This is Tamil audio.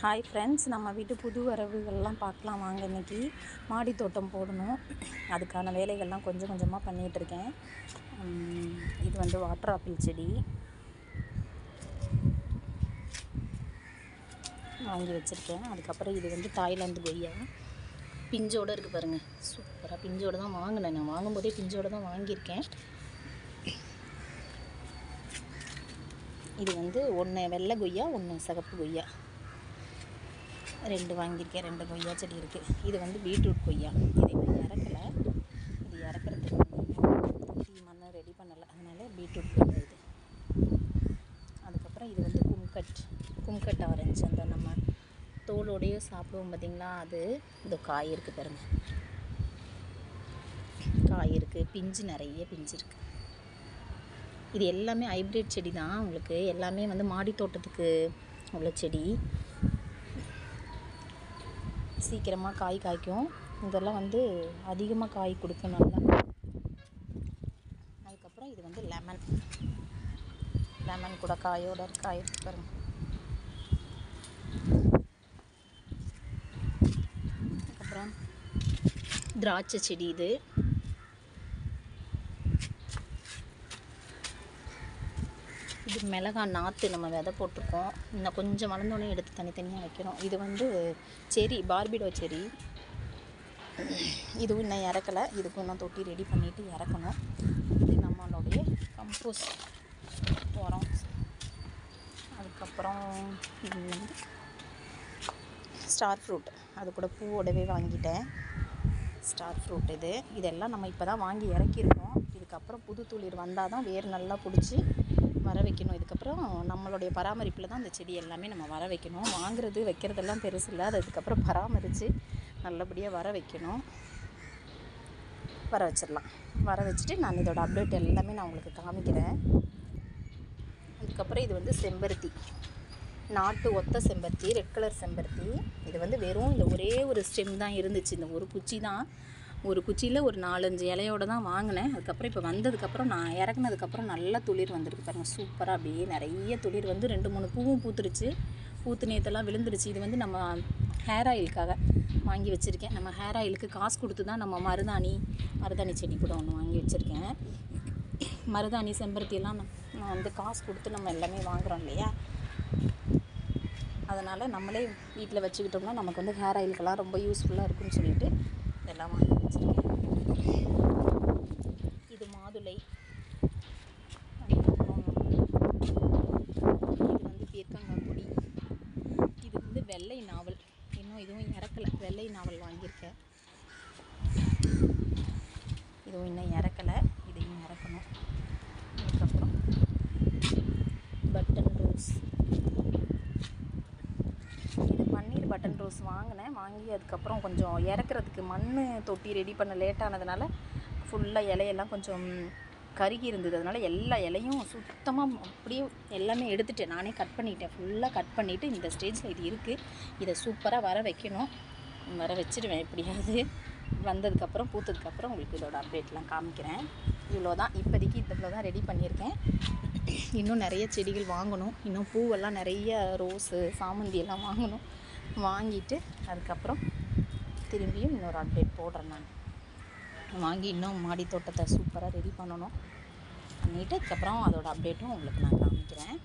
ஹாய் ஃப்ரெண்ட்ஸ் நம்ம வீட்டு புது வரவுகள்லாம் பார்க்கலாம் வாங்க இன்றைக்கி மாடி தோட்டம் போடணும். அதுக்கான வேலைகள்லாம் கொஞ்சம் கொஞ்சமாக பண்ணிகிட்ருக்கேன் இது வந்து வாட்டர் ஆப்பிள் செடி. வாங்கி வச்சுருக்கேன். அதுக்கப்புறம் இது வந்து தாய்லாந்து கொய்யா. பிஞ்சோடு இருக்குது பாருங்கள் சூப்பராக பிஞ்சோடு தான் வாங்கினேன். நான் வாங்கும்போதே பிஞ்சோடு தான் வாங்கியிருக்கேன். இது வந்து ஒன்று வெள்ளை கொய்யா ஒன்று சிகப்பு கொய்யா. ரெண்டு வாங்கியிருக்கேன் ரெண்டு கொய்யா செடி இருக்குது இது வந்து பீட்ரூட் கொய்யா. இது இன்னும் இறக்கலை இது இறக்குறதுக்கு டீ ரெடி பண்ணலை. அதனால் பீட்ரூட் கொய்யா இது. அதுக்கப்புறம் இது வந்து கும்கட். கும்கட் ஆரஞ்சு அந்த நம்ம தோலோடையே சாப்பிடுவோம் பார்த்திங்களா அது இந்த காய் இருக்குது பாருங்க. காய் இருக்குது பிஞ்சு நிறைய பிஞ்சு இருக்குது இது எல்லாமே ஹைப்ரிட் செடி தான் உங்களுக்கு எல்லாமே வந்து மாடி தோட்டத்துக்கு உள்ள செடி. சீக்கிரமாக காய் காய்க்கும். இதெல்லாம் வந்து அதிகமாக காய் கொடுக்கும் நல்லா அதுக்கப்புறம் இது வந்து லெமன் லெமன் கூட காயோட காய் இருக்கு பாருங்க. அதுக்கப்புறம் திராட்சை செடி இது. இது மிளகா நாற்று நம்ம விதை போட்டிருக்கோம். இன்னும் கொஞ்சம் வளர்ந்தோடனே எடுத்து தனித்தனியாக வைக்கிறோம். இது வந்து செரி பார்பிடோ செரி. இதுவும் இன்னும் இறக்கலை. இதுக்கும் இன்னும் தொட்டி ரெடி பண்ணிவிட்டு இறக்கணும். இது நம்மளுடைய கம்போஸ் உரம் அதுக்கப்புறம் இது வந்து ஸ்டார் ஃப்ரூட் அது கூட பூவோடவே வாங்கிட்டேன். ஸ்டார் ஃப்ரூட் இது. இதெல்லாம் நம்ம இப்போ தான் வாங்கி இறக்கியிருக்கோம். இதுக்கப்புறம் புது துளிர் வந்தால் தான் வேர் நல்லா பிடிச்சி வர வைக்கணும் இதுக்கப்புறம் நம்மளுடைய பராமரிப்பில் தான் அந்த செடி எல்லாமே நம்ம வர வைக்கணும் வாங்குறது வைக்கிறதெல்லாம் பெருசு இல்லை. அது அதுக்கப்புறம் பராமரித்து நல்லபடியாக வர வைக்கணும் வர வச்சிடலாம் வர வச்சுட்டு நான் இதோட அப்டேட் எல்லாமே நான் உங்களுக்கு காமிக்கிறேன். அதுக்கப்புறம் இது வந்து செம்பருத்தி. நாட்டு ஒத்த செம்பருத்தி ரெட் கலர் செம்பருத்தி. இது வந்து வெறும் இந்த ஒரே ஒரு ஸ்டெம் தான் இருந்துச்சு. இந்த ஒரு குச்சி தான். ஒரு குச்சியில் ஒரு நாலஞ்சு இலையோடு தான் வாங்கினேன். அதுக்கப்புறம் இப்போ வந்ததுக்கப்புறம் நான் இறக்குனதுக்கப்புறம் நல்லா துளிர் வந்திருக்கு பாருங்கள் சூப்பராக அப்படியே நிறைய துளிர் வந்து ரெண்டு மூணு பூவும் பூத்துருச்சு. பூத்து நேத்தெல்லாம் விழுந்துருச்சு. இது வந்து நம்ம ஹேர் ஆயிலுக்காக வாங்கி வச்சுருக்கேன். நம்ம ஹேர் ஆயிலுக்கு காசு கொடுத்து தான் நம்ம மருதாணி மருதாணி செடி கூட ஒன்று வாங்கி வச்சுருக்கேன். மருதாணி செம்பருத்தி எல்லாம் நான் வந்து காசு கொடுத்து நம்ம எல்லாமே வாங்குகிறோம் இல்லையா? அதனால் நம்மளே வீட்டில் வச்சுக்கிட்டோம்னா நமக்கு வந்து ஹேர் ஆயிலுக்கெல்லாம் ரொம்ப யூஸ்ஃபுல்லாக இருக்குன்னு சொல்லிட்டு இதெல்லாம் வாங்கி வச்சுருக்கேன். இது மாதுளை. அதுக்கப்புறம் இது வந்து பீர்க்கங்காய் கொடி இது வந்து வெள்ளை நாவல். இன்னும் இதுவும் இறக்கலை. வெள்ளை நாவல் வாங்கியிருக்கேன். இதுவும் இன்னும் இறக்கலை இதையும் இறக்கணும் அதுக்கப்புறம் பட்டன் ரோஸ் இது பன்னீர் பட்டன் ரோஸ் வாங்கினேன். வாங்கி அதுக்கப்புறம் கொஞ்சம் இறக்குறதுக்கு மண் தொட்டி ரெடி பண்ண லேட் ஆனதுனால ஃபுல்லாக இலையெல்லாம் கொஞ்சம் கருகி இருந்தது. அதனால் எல்லா இலையும் சுத்தமாக அப்படியே எல்லாமே எடுத்துட்டேன். நானே கட் பண்ணிட்டேன். ஃபுல்லாக கட் பண்ணிவிட்டு இந்த ஸ்டேஜில் இது இருக்குது இதை சூப்பராக வர வைக்கணும். வர வச்சிடுவேன் எப்படியாவது. வந்ததுக்கப்புறம் பூத்ததுக்கப்புறம் உங்களுக்கு இதோட அப்டேட்லாம் காமிக்கிறேன். இவ்வளோ தான் இப்போதைக்கு இவ்வளோ தான் ரெடி பண்ணியிருக்கேன். இன்னும் நிறைய செடிகள் வாங்கணும். இன்னும் பூவெல்லாம் நிறைய ரோஸு சாமந்தி எல்லாம் வாங்கணும். வாங்கிட்டு அதுக்கப்புறம் திரும்பியும் இன்னொரு அப்டேட் போடுறேன் நான். வாங்கி இன்னும் மாடி தோட்டத்தை சூப்பராக ரெடி பண்ணணும். பண்ணிவிட்டு அதுக்கப்புறம் அதோடய அப்டேட்டும் உங்களுக்கு நான் காமிக்கிறேன்.